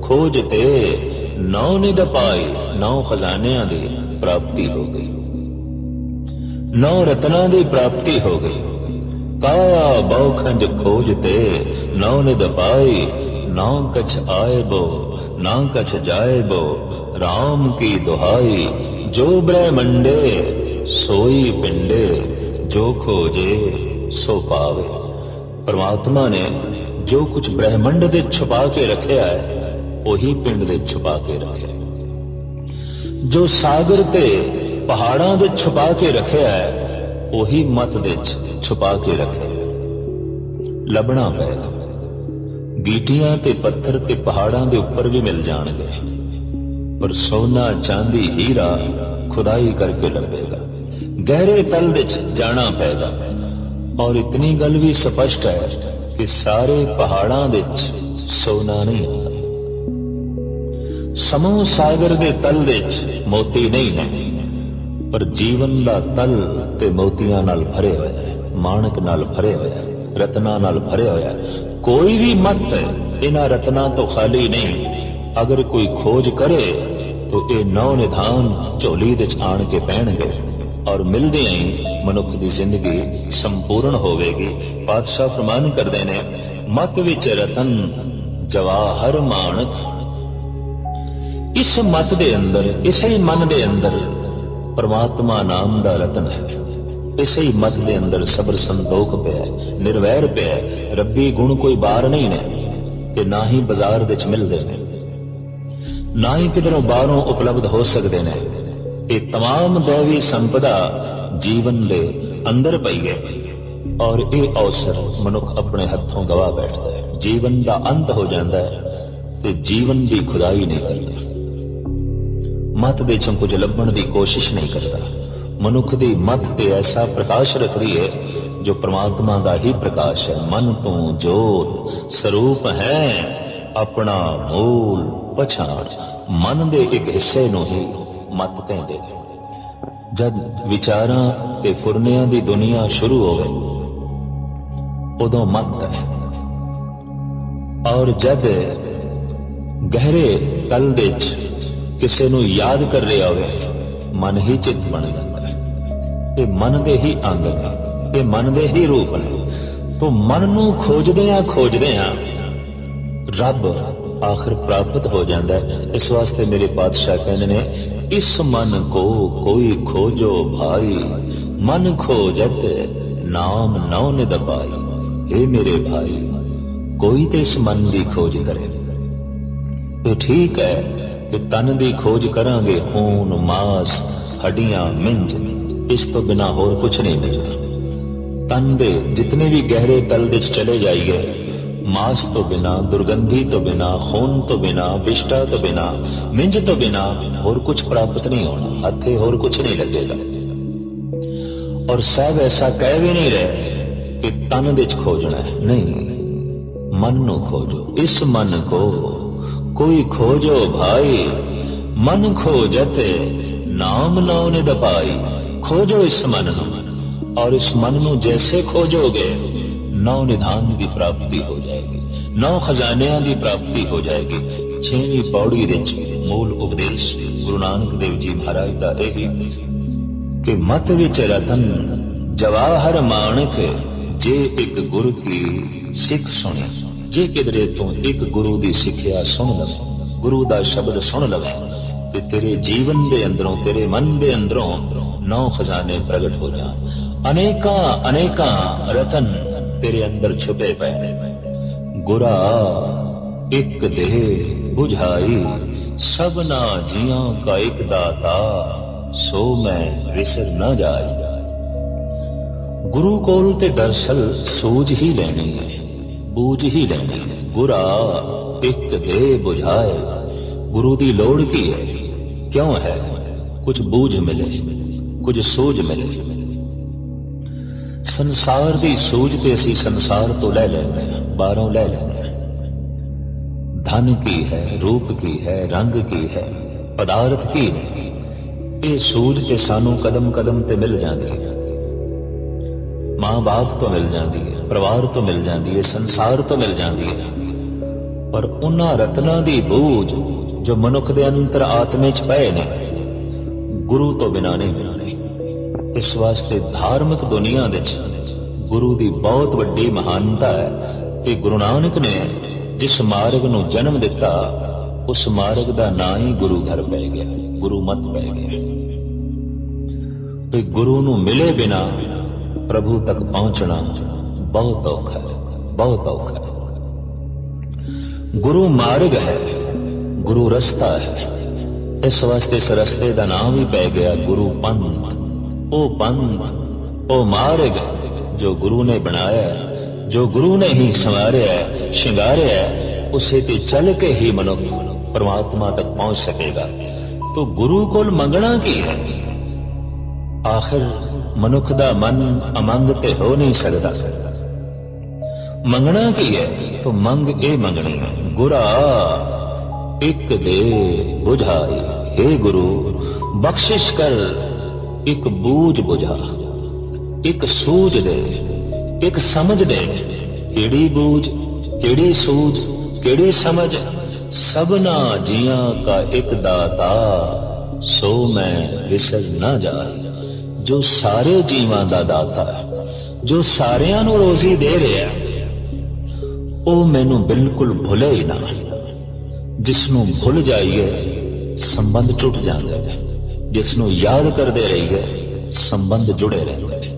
ਖੋਜ ਤੇ ਨੌ ਨਿਦ ਪਾਈ ਨੌ ਖਜ਼ਾਨਿਆਂ ਦੀ ਪ੍ਰਾਪਤੀ ਹੋ ਗਈ। ਨੌ ਰਤਨਾਂ ਦੀ ਪ੍ਰਾਪਤੀ ਹੋ ਗਈ। ਕਾਇਆ ਬਹੁ ਖੰਜ ਖੋਜ ਤੇ ਨੌ ਨਿਦ ਪਾਈ ਨੌ ਕਛ ਆਏ ਬੋ ਨਾ ਕਛ ਜਾਏ ਬੋ, ਰਾਮ ਕੀ ਦੁਹਾਈ ਜੋ ਬ੍ਰਹਮੰਡੇ ਸੋਈ ਪਿੰਡੇ, ਜੋ ਖੋਜੇ, ਸੋ ਪਾਵੇ। ਪਰਮਾਤਮਾ ਨੇ ਜੋ ਕੁਝ ਬ੍ਰਹਿਮੰਡ ਦੇ ਛੁਪਾ ਕੇ ਰੱਖਿਆ ਹੈ, ਉਹੀ ਪਿੰਡ ਦੇ ਛੁਪਾ ਕੇ ਰੱਖਿਆ ਜੋ ਸਾਗਰ ਤੇ ਪਹਾੜਾਂ ਦੇ ਛੁਪਾ ਕੇ ਰੱਖਿਆ ਹੈ, ਉਹੀ ਮਤ ਦੇ ਛੁਪਾ ਕੇ ਰੱਖਿਆ ਲੱਭਣਾ ਪਏਗਾ। ਗੀਟੀਆਂ ਤੇ ਪੱਥਰ ਤੇ ਪਹਾੜਾਂ ਦੇ ਉੱਪਰ ਵੀ ਮਿਲ ਜਾਣਗੇ। ਪਰ ਸੋਨਾ ਚਾਂਦੀ ਹੀਰਾ ਖੁਦਾਈ ਕਰਕੇ ਲੱਭੇਗਾ। ਗਹਿਰੇ ਤਲ ਵਿੱਚ ਜਾਣਾ ਪਏਗਾ ਔਰ ਇਤਨੀ ਗੱਲ ਵੀ ਸਪਸ਼ਟ ਹੈ ਕਿ ਸਾਰੇ ਪਹਾੜਾਂ ਵਿੱਚ ਸੋਨਾ ਨਹੀਂ ਹੁੰਦਾ। ਸਮੂਹ ਸਾਗਰ ਦੇ ਤਲ ਵਿੱਚ ਮੋਤੀ ਨਹੀਂ ਨੇ ਪਰ ਜੀਵਨ ਦਾ ਤਲ ਤੇ ਮੋਤੀਆਂ ਨਾਲ ਭਰੇ ਹੋਇਆ ਹੈ, ਮਾਣਕ ਨਾਲ ਭਰੇ ਹੋਇਆ ਹੈ, ਰਤਨਾ ਨਾਲ ਭਰਿਆ ਹੋਇਆ ਹੈ। ਕੋਈ ਵੀ ਮਤ ਇਹਨਾਂ ਰਤਨਾ ਤੋਂ ਖਾਲੀ ਨਹੀਂ। ਅਗਰ ਕੋਈ ਖੋਜ ਕਰੇ, ਤਾਂ ਇਹ ਨੌ ਨਿਧਾਨ ਝੋਲੀ ਵਿੱਚ ਆਣ ਕੇ ਪੈਣਗੇ ਔਰ ਮਿਲਦੇ ਹੀ ਮਨੁੱਖ ਦੀ ਜ਼ਿੰਦਗੀ ਸੰਪੂਰਨ ਹੋਵੇਗੀ। ਪਾਤਸ਼ਾਹ ਫਰਮਾਨ ਕਰਦੇ ਨੇ, ਮਤ ਵਿੱਚ ਰਤਨ, ਜਵਾਹਰ ਮਾਣਕ ਇਸ ਮਤ ਦੇ ਅੰਦਰ, ਇਸੇ ਮਨ ਦੇ ਅੰਦਰ ਪਰਮਾਤਮਾ ਨਾਮ ਦਾ ਰਤਨ ਹੈ। ਇਸੇ ਹੀ ਮਤ ਦੇ ਅੰਦਰ ਸਬਰ ਸੰਤੋਖ ਪਿਆ ਹੈ, ਨਿਰਵੈਰ ਪਿਆ ਹੈ। ਰੱਬੀ ਗੁਣ ਕੋਈ ਬਾਹਰ ਨਹੀਂ ਨੇ, ਤੇ ਨਾ ਹੀ ਬਾਜ਼ਾਰ ਵਿੱਚ ਮਿਲਦੇ ਨੇ। ਨਾ ਹੀ ਕਿਧਰੋਂ ਬਾਹਰੋਂ ਉਪਲਬਧ ਹੋ ਸਕਦੇ ਨੇ ਇਹ तमाम ਦੇਵੀ ਸੰਪਦਾ ਜੀਵਨ ਦੇ ਅੰਦਰ ਪਈ ਹੈ ਔਰ ਇਹ ਅਵਸਰ ਮਨੁੱਖ ਆਪਣੇ ਹੱਥੋਂ ਗਵਾ ਬੈਠਦਾ ਹੈ ਜੀਵਨ ਦਾ ਅੰਤ ਹੋ ਜਾਂਦਾ ਹੈ ਤੇ ਜੀਵਨ ਦੀ ਖੁਦਾਈ ਨਹੀਂ ਕਰਦਾ ਮਤ ਦੇ ਚੋਂ ਕੁਝ ਲੱਭਣ ਦੀ ਕੋਸ਼ਿਸ਼ ਨਹੀਂ ਕਰਦਾ ਮਨੁੱਖ ਦੀ ਮਤ ਤੇ ਐਸਾ ਪ੍ਰਕਾਸ਼ ਰੱਖਦੀ ਹੈ ਜੋ ਪ੍ਰਮਾਤਮਾ ਦਾ ਹੀ ਪ੍ਰਕਾਸ਼ ਹੈ ਮਨ ਤੋਂ ਜੋਤ ਸਰੂਪ ਹੈ ਆਪਣਾ ਮੂਲ ਪਛਾਣ, ਮਨ ਦੇ ਇੱਕ ਹਿੱਸੇ ਨੂੰ ਹੀ ਮਤ ਕਹਿੰਦੇ ਜਦ ਵਿਚਾਰਾਂ ਤੇ ਫੁਰਨਿਆਂ ਦੀ ਦੁਨੀਆ ਸ਼ੁਰੂ ਹੋਵੇ, ਉਦੋਂ ਮਤ ਹੈ। ਔਰ ਜਦ ਗਹਿਰੇ ਕਲ ਦੇ ਵਿੱਚ ਕਿਸੇ ਨੂੰ ਯਾਦ ਕਰ ਰਿਹਾ ਹੋਵੇ, ਮਨ ਹੀ ਚਿੱਤ ਬਣ ਜਾਂਦਾ ਹੈ। ਇਹ ਮਨ ਦੇ ਹੀ ਅੰਗ ਨੇ, ਇਹ ਮਨ ਦੇ ਹੀ ਰੂਪ ਨੇ। ਤੋਂ ਮਨ ਨੂੰ ਖੋਜਦੇ ਆ ਖੋਜਦੇ ਆ ਰੱਬ ਆਖਰ ਪ੍ਰਾਪਤ ਹੋ ਜਾਂਦਾ ਹੈ। ਇਸ ਵਾਸਤੇ ਮੇਰੇ ਪਾਤਸ਼ਾਹ ਕਹਿੰਦੇ ਨੇ, ਇਸ ਮਨ ਕੋ ਕੋਈ ਖੋਜੋ ਭਾਈ, ਮਨ ਖੋਜਤ ਨਾਮ ਨਉ ਨਿਦਬਾਈ ਏ ਮੇਰੇ ਭਾਈ, ਕੋਈ ਤੇ ਇਸ ਮਨ ਦੀ ਖੋਜ ਕਰੇ। ਇਹ ਠੀਕ ਹੈ ਕਿ ਤਨ ਦੀ ਖੋਜ ਕਰਾਂਗੇ ਖੂਨ ਮਾਸ, ਹੱਡੀਆਂ, ਮਿੰਜ। ਇਸ ਤੋਂ ਬਿਨਾ ਹੋਰ ਕੁਝ ਨਹੀਂ ਮਿਲਦਾ ਤਨ ਦੇ ਜਿਤਨੇ ਵੀ ਗਹਿਰੇ ਤਲ ਵਿੱਚ ਚਲੇ ਜਾਈਏ ਮਾਸ ਤੋਂ ਬਿਨਾ, ਦੁਰਗੰਧੀ ਤੋਂ ਬਿਨਾ, ਖੂਨ ਤੋਂ ਬਿਨਾ ਵਿਸ਼ਟਾ ਤੋਂ ਬਿਨਾ, ਮਿੰਜ ਤੋਂ ਬਿਨਾ ਹੋਰ ਕੁਝ ਪ੍ਰਾਪਤ ਨਹੀਂ ਹੋਣਾ, ਹੱਥੇ ਹੋਰ ਕੁਝ ਨਹੀਂ ਲੱਗੇਗਾ। ਔਰ ਸਭ ਐਸਾ ਕਹਿ ਵੀ ਨਹੀਂ ਰਹੇ ਕਿ ਤਨ ਵਿੱਚ ਖੋਜਣਾ ਹੈ। ਨਹੀਂ, ਮਨ ਨੂੰ ਖੋਜੋ, ਇਸ ਮਨ ਕੋ ਕੋਈ ਖੋਜੋ ਭਾਈ। ਮਨ ਖੋਜਤ ਨਾਮ ਨਉ ਨਿਦਪਾਈ ਖੋਜੋ ਇਸ ਮਨ ਨੂੰ, ਔਰ ਇਸ ਮਨ ਨੂੰ ਜੈਸੇ ਖੋਜੋਗੇ ਨੌ ਨਿਧਾਨ ਦੀ ਪ੍ਰਾਪਤੀ ਹੋ ਜਾਏਗੀ, ਨੌ ਖਜ਼ਾਨਿਆਂ ਦੀ ਪ੍ਰਾਪਤੀ ਹੋ ਜਾਏਗੀ, ਛੇਵੀਂ ਪੌੜੀ ਵਿੱਚ ਮੂਲ ਉਪਦੇਸ਼ ਗੁਰੂ ਨਾਨਕ ਦੇਵ ਜੀ ਮਹਾਰਾਜ ਦਾ ਇਹ ਹੀ ਕਿ ਮਤ ਵਿੱਚ ਰਤਨ ਜਵਾਹਰ ਮਾਣਕ ਜੇ ਇੱਕ ਗੁਰੂ ਕੀ ਸਿੱਖ ਸੁਣੇ, ਜੇ ਕਿਧਰੇ ਤੋਂ ਇੱਕ ਗੁਰੂ ਦੀ ਸਿੱਖਿਆ ਸੁਣ ਲਵੇ, ਗੁਰੂ ਦਾ ਸ਼ਬਦ ਸੁਣ ਲਵੇ, ਤੇ ਤੇਰੇ ਜੀਵਨ ਦੇ ਅੰਦਰੋਂ, ਤੇਰੇ ਮਨ ਦੇ ਅੰਦਰੋਂ ਨੌ ਖਜ਼ਾਨੇ ਪ੍ਰਗਟ ਹੋ ਜਾਣ। ਅਨੇਕਾਂ ਅਨੇਕਾਂ ਰਤਨ ਤੇਰੇ ਅੰਦਰ ਛੁਪੇ ਪਏ ਨੇ। ਗੁਰਾ, ਇੱਕ ਦੇਹ 부ਝਾਈ ਸਭਨਾ ਜੀਆਂ ਕਾ ਇੱਕ ਦਾਤਾ, ਸੋ ਮੈਂ ਵਿਸਰ ਨਾ ਜਾਈ। ਗੁਰੂ ਕੋਲ ਤੇ ਦਰਸਲ ਸੂਝ ਹੀ ਲੈਣੀ ਹੈ, ਬੂਝ ਹੀ ਲੈਣੀ ਹੈ। ਗੁਰਾ, ਇੱਕ ਦੇ 부ਝਾਏ ਗੁਰੂ ਦੀ ਲੋੜ ਕੀ ਹੈ? ਕਿਉਂ ਹੈ? ਕੁਝ ਬੂਝ ਮਿਲੇ, ਕੁਝ ਸੂਝ ਮਿਲੇ। ਸੰਸਾਰ ਦੀ ਸੂਝ ਤੇ ਅਸੀਂ ਸੰਸਾਰ ਤੋਂ ਲੈ ਲੈਂਦੇ ਹਾਂ, ਬਾਹਰੋਂ ਲੈ ਲੈਂਦੇ ਹਾਂ। ਧਨ ਕੀ ਹੈ, ਰੂਪ ਕੀ ਹੈ, ਰੰਗ ਕੀ ਹੈ, ਪਦਾਰਥ ਕੀ ਹੈ ਇਹ ਸੂਝ ਤੇ ਸਾਨੂੰ ਕਦਮ ਕਦਮ ਤੇ ਮਿਲ ਜਾਂਦੀ ਹੈ। ਮਾਂ-ਬਾਪ ਤੋਂ ਮਿਲ ਜਾਂਦੀ ਹੈ, ਪਰਿਵਾਰ ਤੋਂ ਮਿਲ ਜਾਂਦੀ ਹੈ, ਸੰਸਾਰ ਤੋਂ ਮਿਲ ਜਾਂਦੀ ਹੈ। ਪਰ ਉਹਨਾਂ ਰਤਨਾਂ ਦੀ ਬੂਝ ਜੋ ਮਨੁੱਖ ਦੇ ਅੰਤਰ ਆਤਮੇ ਚ ਪਏ ਨੇ, ਗੁਰੂ ਤੋਂ ਬਿਨਾਂ ਨਹੀਂ ਮਿਲਣੀ ਇਸ ਵਾਸਤੇ ਧਾਰਮਿਕ ਦੁਨੀਆ ਵਿੱਚ ਗੁਰੂ ਦੀ ਬਹੁਤ ਵੱਡੀ ਮਹਾਨਤਾ ਹੈ ਤੇ ਗੁਰੂ ਨਾਨਕ ਨੇ ਜਿਸ ਮਾਰਗ ਨੂੰ ਜਨਮ ਦਿੱਤਾ, ਉਸ ਮਾਰਗ ਦਾ ਨਾਂ ਹੀ ਗੁਰੂ ਘਰ ਪੈ ਗਿਆ ਗੁਰੂ ਮਤ ਪੈ ਗਿਆ। ਤੇ ਗੁਰੂ ਨੂੰ ਮਿਲੇ ਬਿਨਾ ਪ੍ਰਭੂ ਤੱਕ ਪਹੁੰਚਣਾ ਬਹੁਤ ਔਖਾ ਹੈ, ਬਹੁਤ ਔਖਾ ਹੈ। ਗੁਰੂ ਮਾਰਗ ਹੈ, ਗੁਰੂ ਰਸਤਾ ਹੈ। ਇਸ ਵਾਸਤੇ ਇਸ ਰਸਤੇ ਦਾ ਨਾਮ ਵੀ ਪੈ ਗਿਆ ਗੁਰੂ ਪੰਥ। ਉਹ ਪੰਥ ਉਹ ਮਾਰਗ ਜੋ ਗੁਰੂ ਨੇ ਬਣਾਇਆ ਜੋ ਗੁਰੂ ਨੇ ਹੀ ਸੰਵਾਰਿਆ ਸ਼ਿੰਗਾਰਿਆ ਉਸੇ ਤੇ ਚੱਲ ਕੇ ਹੀ ਮਨੁੱਖ ਪਰਮਾਤਮਾ ਤੱਕ ਪਹੁੰਚ ਸਕੇਗਾ ਤੋ ਗੁਰੂ ਕੋਲ ਮੰਗਣਾ ਕੀ ਹੈ ਆਖਿਰ ਮਨੁੱਖ ਦਾ ਮਨ ਅਮੰਗ ਤੇ ਹੋ ਨਹੀਂ ਸਕਦਾ ਮੰਗਣਾ ਕੀ ਹੈ ਤੋ ਮੰਗ ਇਹ ਮੰਗਣੀ ਹੈ ਗੁਰਾ ਇੱਕ ਦੇ ਬੁਝਾਈ हे ਗੁਰੂ ਬਖਸ਼ਿਸ਼ ਕਰ ਇੱਕ ਬੂਝ ਬੁਝਾ, ਇੱਕ ਸੂਝ ਦੇ, ਇੱਕ ਸਮਝ ਦੇ, ਕਿਹੜੀ ਬੂਝ, ਕਿਹੜੀ ਸੂਝ, ਕਿਹੜੀ ਸਮਝ, ਸਭਨਾ ਜੀਆਂ ਕਾ ਇੱਕ ਦਾਤਾ, ਸੋ ਮੈਂ ਵਿਸਰ ਨਾ ਜਾਏ। ਜੋ ਸਾਰੇ ਜੀਵਾਂ ਦਾ ਦਾਤਾ ਹੈ, ਜੋ ਸਾਰਿਆਂ ਨੂੰ ਰੋਜ਼ੀ ਦੇ ਰਿਹਾ ਉਹ ਮੈਨੂੰ ਬਿਲਕੁਲ ਭੁੱਲੇ ਹੀ ਨਾ। ਜਿਸ ਨੂੰ ਭੁੱਲ ਜਾਈਏ, ਸੰਬੰਧ ਟੁੱਟ ਜਾਂਦੇ ਨੇ। ਜਿਸ ਨੂੰ ਯਾਦ ਕਰਦੇ ਰਹੀਏ, ਸੰਬੰਧ ਜੁੜੇ ਰਹਿੰਦੇ।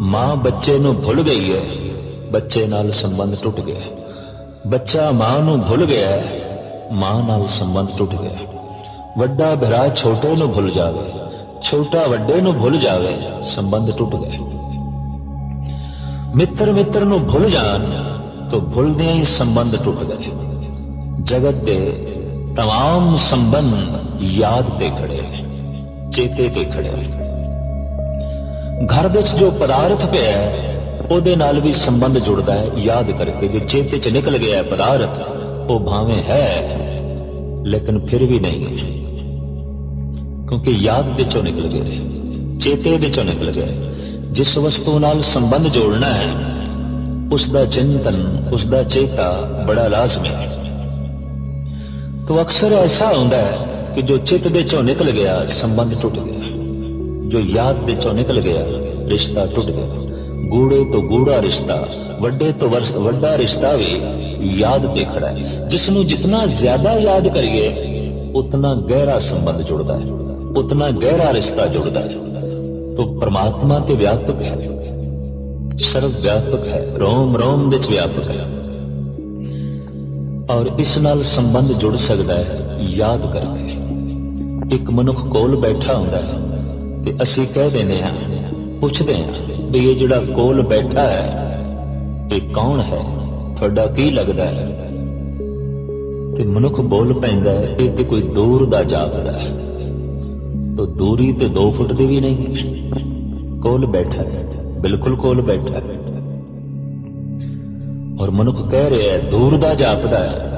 ਮਾਂ ਬੱਚੇ ਨੂੰ ਭੁੱਲ ਗਈ ਹੈ, ਬੱਚੇ ਨਾਲ ਸੰਬੰਧ ਟੁੱਟ ਗਿਆ। ਬੱਚਾ ਮਾਂ ਨੂੰ ਭੁੱਲ ਗਿਆ, ਮਾਂ ਨਾਲ ਸੰਬੰਧ ਟੁੱਟ ਗਿਆ। ਵੱਡਾ ਭਰਾ ਛੋਟੇ ਨੂੰ ਭੁੱਲ ਜਾਵੇ, ਛੋਟਾ ਵੱਡੇ ਨੂੰ ਭੁੱਲ ਜਾਵੇ, ਸੰਬੰਧ ਟੁੱਟ ਗਏ ਮਿੱਤਰ ਮਿੱਤਰ ਨੂੰ ਭੁੱਲ ਜਾਣ ਤਾਂ ਭੁੱਲਦਿਆਂ ਹੀ ਸੰਬੰਧ ਟੁੱਟ ਗਏ। ਜਗਤ ਦੇ तमाम ਸੰਬੰਧ ਯਾਦ ਤੇ ਖੜੇ ਨੇ, ਚੇਤੇ ਤੇ ਖੜੇ ਨੇ। ਘਰ ਵਿੱਚ ਜੋ ਪਦਾਰਥ ਪਿਆ ਹੈ ਉਹਦੇ ਨਾਲ ਵੀ ਸੰਬੰਧ ਜੁੜਦਾ ਹੈ ਯਾਦ ਕਰਕੇ ਜੋ ਚੇਤੇ ਚ ਨਿਕਲ ਗਿਆ ਹੈ ਪਦਾਰਥ ਉਹ ਭਾਵੇਂ ਹੈ ਲੇਕਿਨ ਫਿਰ ਵੀ ਨਹੀਂ ਹੈ ਕਿਉਂਕਿ ਯਾਦ ਦੇ ਚੋਂ ਨਿਕਲ ਗਏ ਚੇਤੇ ਦੇ ਚੋਂ ਨਿਕਲ ਗਏ ਜਿਸ ਵਸਤੂ ਨਾਲ ਸੰਬੰਧ ਜੋੜਨਾ ਹੈ ਉਸ ਦਾ ਚਿੰਤਨ ਉਸ ਦਾ ਚੇਤਾ ਬੜਾ ਲਾਜ਼ਮੀ ਹੈ ਤੋ ਅਕਸਰ ਐਸਾ ਹੁੰਦਾ ਹੈ ਕਿ ਜੋ ਚਿੱਤ ਦੇ ਚੋਂ ਨਿਕਲ ਗਿਆ, ਸੰਬੰਧ ਟੁੱਟ ਗਿਆ। ਜੋ ਯਾਦ ਦੇ ਚੋਂ ਨਿਕਲ ਗਿਆ, ਰਿਸ਼ਤਾ ਟੁੱਟ ਗਿਆ। ਗੂੜੇ ਤੋਂ ਗੂੜਾ ਰਿਸ਼ਤਾ, ਵੱਡੇ ਤੋਂ ਵੱਡਾ ਰਿਸ਼ਤਾ ਵੀ ਯਾਦ ਤੇ ਖੜਾ ਹੈ। ਜਿਸ ਨੂੰ ਜਿੰਨਾ ਜ਼ਿਆਦਾ ਯਾਦ ਕਰੀਏ, ਉਤਨਾ ਗਹਿਰਾ ਸੰਬੰਧ ਜੁੜਦਾ ਹੈ। ਉਤਨਾ ਗਹਿਰਾ ਰਿਸ਼ਤਾ ਜੁੜਦਾ ਹੈ। ਤੋ ਪਰਮਾਤਮਾ ਤੇ ਵਿਆਪਕ ਹੈ। ਸਰਵ ਵਿਆਪਕ ਹੈ। ਰੋਮ ਰੋਮ ਵਿੱਚ ਵਿਆਪਕ ਹੈ। ਔਰ ਇਸ ਨਾਲ ਸੰਬੰਧ ਜੁੜ ਸਕਦਾ ਹੈ। ਯਾਦ ਕਰਕੇ ਇੱਕ ਮਨੁੱਖ ਕੋਲ ਬੈਠਾ ਹੁੰਦਾ ਹੈ ਤੇ ਅਸੀਂ ਕਹਿ ਦਿੰਦੇ ਹਾਂ, ਪੁੱਛਦੇ ਹਾਂ ਵੀ ਇਹ ਜਿਹੜਾ ਕੋਲ ਬੈਠਾ ਹੈ, ਇਹ ਕੌਣ ਹੈ? ਤੁਹਾਡਾ ਕੀ ਲੱਗਦਾ ਹੈ? ਤੇ ਮਨੁੱਖ ਬੋਲ ਪੈਂਦਾ ਹੈ, ਇਹ ਤੇ ਕੋਈ ਦੂਰ ਦਾ ਜਾਪਦਾ ਹੈ। ਤੋ ਦੂਰੀ ਤੇ 2 ਫੁੱਟ ਦੀ ਵੀ ਨਹੀਂ। ਕੋਲ ਬੈਠਾ ਹੈ, ਬਿਲਕੁਲ ਕੋਲ ਬੈਠਾ ਹੈ। ਔਰ ਮਨੁੱਖ ਕਹਿ ਰਿਹਾ ਹੈ, ਦੂਰ ਦਾ ਜਾਪਦਾ ਹੈ।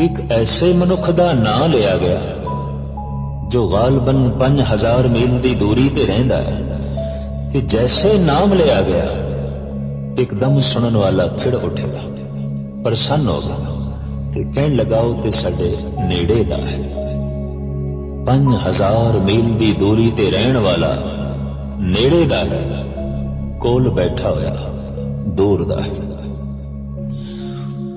ਇੱਕ ਐਸੇ ਮਨੁੱਖ ਦਾ ਨਾਂ ਲਿਆ ਗਿਆ, ਜੋ ਗਾਲਬਨ 5000 ਮੀਲ ਦੀ ਦੂਰੀ ਤੇ ਰਹਿੰਦਾ ਹੈ। ਤੇ ਜੈਸੇ ਨਾਮ ਲਿਆ ਗਿਆ, ਇੱਕਦਮ ਸੁਣਨ ਵਾਲਾ ਖਿੜ ਉੱਠਿਆ। ਪ੍ਰਸੰਨ ਹੋ ਗਿਆ ਤੇ ਕਹਿਣ ਲੱਗਾ, ਉਹ ਤੇ ਸਾਡੇ ਨੇੜੇ ਦਾ ਹੈ। 5000 ਮੀਲ ਦੀ ਦੂਰੀ ਤੇ ਰਹਿਣ ਵਾਲਾ ਨੇੜੇ ਦਾ ਹੈ। ਕੋਲ ਬੈਠਾ ਹੋਇਆ, ਦੂਰ ਦਾ ਹੈ।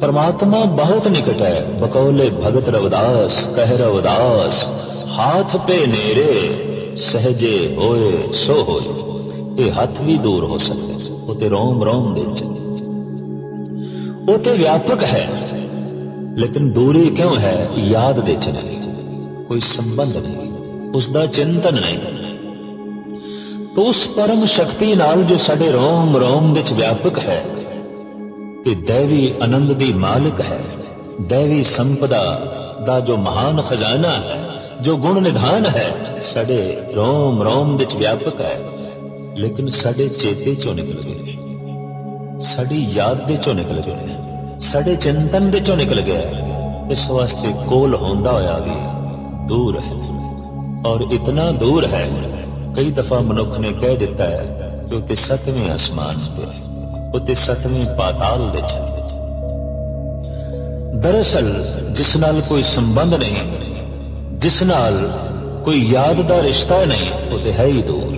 परमात्मा बहुत निकट है बकौले भगत रवदास कह रवदास हाथ पे नेरे सहजे होए सो होए ਇਹ ਹੱਥ ਵੀ ਦੂਰ ਹੋ ਸਕਦੇ ਉਹ ਤੇ ਰੋਮ ਰੋਮ ਦੇ ਚ ਉਹ ਤੇ ਵਿਆਪਕ ਹੈ ਲੇਕਿਨ ਦੂਰੀ ਕਿਉਂ ਹੈ ਯਾਦ ਦੇ ਚ ਨਹੀਂ ਕੋਈ ਸੰਬੰਧ ਨਹੀਂ ਉਸ ਦਾ ਚਿੰਤਨ ਨਹੀਂ ਤੋ ਉਸ ਪਰਮ ਸ਼ਕਤੀ ਨਾਲ ਜੋ ਸਾਡੇ ਰੋਮ ਰੋਮ ਵਿੱਚ ਵਿਆਪਕ ਹੈ ਤੇ ਦੇਵੀ ਆਨੰਦ ਦੀ ਮਾਲਕ ਹੈ। ਦੇਵੀ ਸੰਪਦਾ ਦਾ ਜੋ ਮਹਾਨ ਖਜ਼ਾਨਾ ਹੈ, ਜੋ ਗੁਣ ਨਿਧਾਨ ਹੈ, ਸਾਡੇ ਰੋਮ ਰੋਮ ਵਿੱਚ ਵਿਆਪਕ ਹੈ। ਲੇਕਿਨ ਸਾਡੇ ਚੇਤੇ ਚੋਂ ਨਿਕਲ ਗਏ ਸਾਡੀ ਯਾਦ ਦੇ ਚੋਂ ਨਿਕਲ ਗਏ ਸਾਡੇ ਚਿੰਤਨ ਦੇ ਚੋਂ ਨਿਕਲ ਗਿਆ। ਇਸ ਵਾਸਤੇ ਕੋਲ ਹੁੰਦਾ ਹੋਇਆ ਵੀ ਦੂਰ ਹੈ। ਔਰ ਇਤਨਾ ਦੂਰ ਹੈ, ਕਈ ਦਫਾ ਮਨੁੱਖ ਨੇ ਕਹਿ ਦਿੱਤਾ ਹੈ ਕਿ ਉਹ ਤੇ ਸਤਵੇਂ ਅਸਮਾਨ ਤੇ ਹੈ। ਉਹ ਤੇ ਸਤਵੇਂ ਪਾਤਾਲ ਦੇ ਚ ਦਰਅਸਲ, ਜਿਸ ਨਾਲ ਕੋਈ ਸੰਬੰਧ ਨਹੀਂ, ਜਿਸ ਨਾਲ ਕੋਈ ਯਾਦ ਦਾ ਰਿਸ਼ਤਾ ਨਹੀਂ, ਉਹ ਤੇ ਹੈ ਹੀ ਦੂਰ।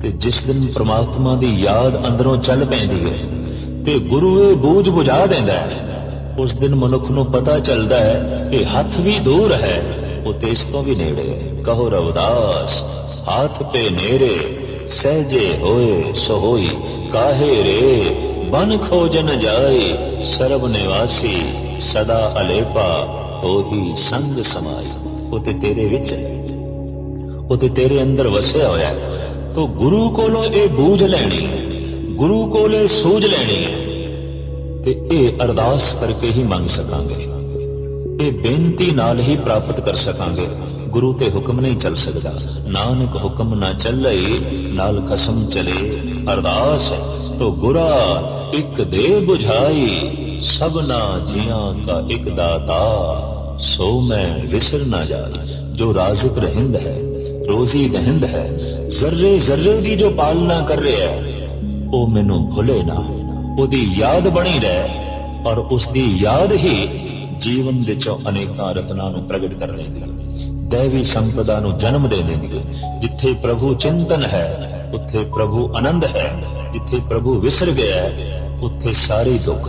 ਤੇ ਜਿਸ ਦਿਨ ਪ੍ਰਮਾਤਮਾ ਦੀ ਯਾਦ ਅੰਦਰੋਂ ਚੱਲ ਪੈਂਦੀ ਹੈ ਤੇ ਗੁਰੂ ਇਹ ਬੂਝ ਬੁਝਾ ਦਿੰਦਾ ਹੈ, ਉਸ ਦਿਨ ਮਨੁੱਖ ਨੂੰ ਪਤਾ ਚੱਲਦਾ ਹੈ ਕਿ ਹੱਥ ਵੀ ਦੂਰ ਹੈ, ਉਹ ਤੇ ਇਸ ਤੋਂ ਵੀ ਨੇੜੇ ਹੈ। ਕਹੋ ਰਵਦਾਸ, ਹੱਥ ਤੇ ਨੇੜੇ। ਸਹਜੇ ਹੋਏ ਸੋ ਕਾਹੇ ਰੇ? ਬਨ ਖੋਜਨ ਜਾਏ, ਸਰਬ ਨਿਵਾਸੀ, ਸਦਾ ਅਲੇਪਾ ਹੋਹੀ ਸੰਗ ਸਮਾਈ। ਉਹ ਤੇ ਤੇਰੇ ਵਿੱਚ ਉਹ ਤੇ ਤੇਰੇ ਅੰਦਰ ਵਸਿਆ ਹੋਇਆ ਹੈ। ਤੋ ਗੁਰੂ ਕੋਲੋਂ ਇਹ ਬੂਝ ਲੈਣੀ ਹੈ ਗੁਰੂ ਕੋਲੇ ਸੂਝ ਲੈਣੀ ਹੈ। ਤੇ ਇਹ ਅਰਦਾਸ ਕਰਕੇ ਹੀ ਮੰਗ ਸਕਾਂਗੇ। ਇਹ ਬੇਨਤੀ ਨਾਲ ਹੀ ਪ੍ਰਾਪਤ ਕਰ ਸਕਾਂਗੇ। ਗੁਰੂ ਤੇ ਹੁਕਮ ਨਹੀਂ ਚੱਲ ਸਕਦਾ। ਨਾਨਕ ਹੁਕਮ ਨਾ ਚੱਲੇ, ਨਾਲ ਖਸਮ ਚਲੇ। ਅਰਦਾਸ, ਤੋ ਗੁਰਾ, ਇੱਕ ਦੇ 부ਝਾਈ ਸਭਨਾ ਜੀਆਂ ਕਾ ਇੱਕ ਦਾਤਾ। ਸੋ ਮੈਂ ਵਿਸਰ ਨਾ ਜਾਈ ਜੋ ਰਾਜ਼ਕ ਰਹਿੰਦ ਹੈ, ਰੋਜ਼ੀ ਦਹਿੰਦ ਹੈ, ਜ਼ਰਰੇ ਜ਼ਰਰੇ ਦੀ ਜੋ ਪਾਲਣਾ ਕਰ ਰਿਹਾ ਹੈ, ਉਹ ਮੈਨੂੰ ਭੁੱਲੇ ਨਾ। ਉਹਦੀ ਯਾਦ ਬਣੀ ਰਹੇ, ਔਰ ਉਸ ਦੀ ਯਾਦ ਹੀ ਜੀਵਨ ਵਿੱਚੋਂ ਅਨੇਕਾਂ ਰਤਨਾਂ ਨੂੰ ਪ੍ਰਗਟ ਕਰ ਦਿੰਦੀ ਹੈ। ਦੇਵੀ ਸੰਪਦਾ ਨੂੰ ਜਨਮ ਦੇ ਦਿੰਦੀ। ਹੈ ਜਿੱਥੇ ਪ੍ਰਭੂ ਚਿੰਤਨ ਹੈ, ਉੱਥੇ ਪ੍ਰਭੂ ਆਨੰਦ ਹੈ, ਜਿੱਥੇ ਪ੍ਰਭੂ ਵਿਸਰ ਗਿਆ ਹੈ, ਉੱਥੇ ਸਾਰੇ ਦੁੱਖ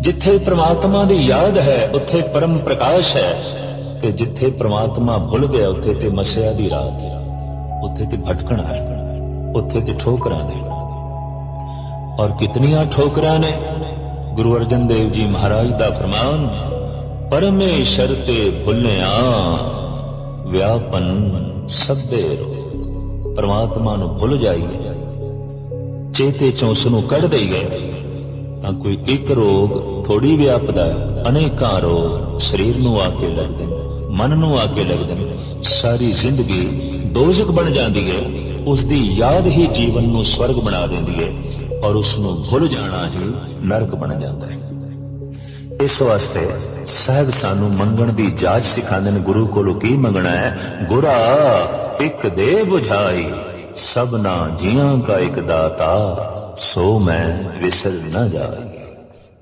ਜਿੱਥੇ ਪ੍ਰਮਾਤਮਾ ਦੀ ਯਾਦ ਹੈ, ਉੱਥੇ ਪਰਮ ਪ੍ਰਕਾਸ਼ ਹੈ। ਤੇ ਜਿੱਥੇ ਪ੍ਰਮਾਤਮਾ ਭੁੱਲ ਗਿਆ, ਉੱਥੇ ਤੇ ਮਸਿਆ ਦੀ ਰਾਤ ਹੈ। ਉੱਥੇ ਤੇ ਭਟਕਣਾ ਹੈ, ਉੱਥੇ ਤੇ ਠੋਕਰਾਂ ਨੇ। ਔਰ ਕਿਤਨੀਆਂ ਠੋਕਰਾਂ ਨੇ? ਗੁਰੂ ਅਰਜਨ ਦੇਵ ਜੀ ਮਹਾਰਾਜ ਦਾ ਫਰਮਾਨ ਪਰਮੇਸ਼ਰ ਤੇ ਭੁੱਲਿਆ ਵਿਆਪਨ ਸਭੇ ਰੋਗ ਪਰਮਾਤਮਾ ਨੂੰ ਭੁੱਲ ਜਾਈਏ ਚੇਤੇ ਚੋਂ ਉਸ ਨੂੰ ਕੱਢ ਗਏ ਤਾਂ ਕੋਈ ਇੱਕ ਰੋਗ ਥੋੜੀ ਵਿਆਪਦਾ ਅਨੇਕਾਂ ਰੋਗ ਸਰੀਰ ਨੂੰ ਆ ਕੇ ਲੱਗਦੇ ਨੇ ਮਨ ਨੂੰ ਆ ਕੇ ਲੱਗਦੇ ਨੇ ਸਾਰੀ ਜ਼ਿੰਦਗੀ ਦੋਜ਼ਖ ਬਣ ਜਾਂਦੀ ਹੈ ਉਸ ਦੀ ਯਾਦ ਹੀ ਜੀਵਨ ਨੂੰ ਸਵਰਗ ਬਣਾ ਦਿੰਦੀ ਹੈ ਔਰ ਉਸ ਨੂੰ ਭੁੱਲ ਜਾਣਾ ਹੀ ਨਰਕ ਬਣ ਜਾਂਦਾ ਹੈ ਇਸ ਵਾਸਤੇ ਸਾਹਿਬ ਸਾਨੂੰ ਮੰਗਣ ਦੀ ਜਾਚ ਸਿਖਾਉਂਦੇ ਨੇ, ਗੁਰੂ ਕੋਲੋਂ ਕੀ ਮੰਗਣਾ ਹੈ? ਗੁਰਾ, ਇੱਕ ਦੇ 부ਝਾਈ ਸਭਨਾ ਜੀਆਂ ਕਾ ਇੱਕ ਦਾਤਾ, ਸੋ ਮੈਂ ਵਿਸਰ ਨਾ ਜਾਈ।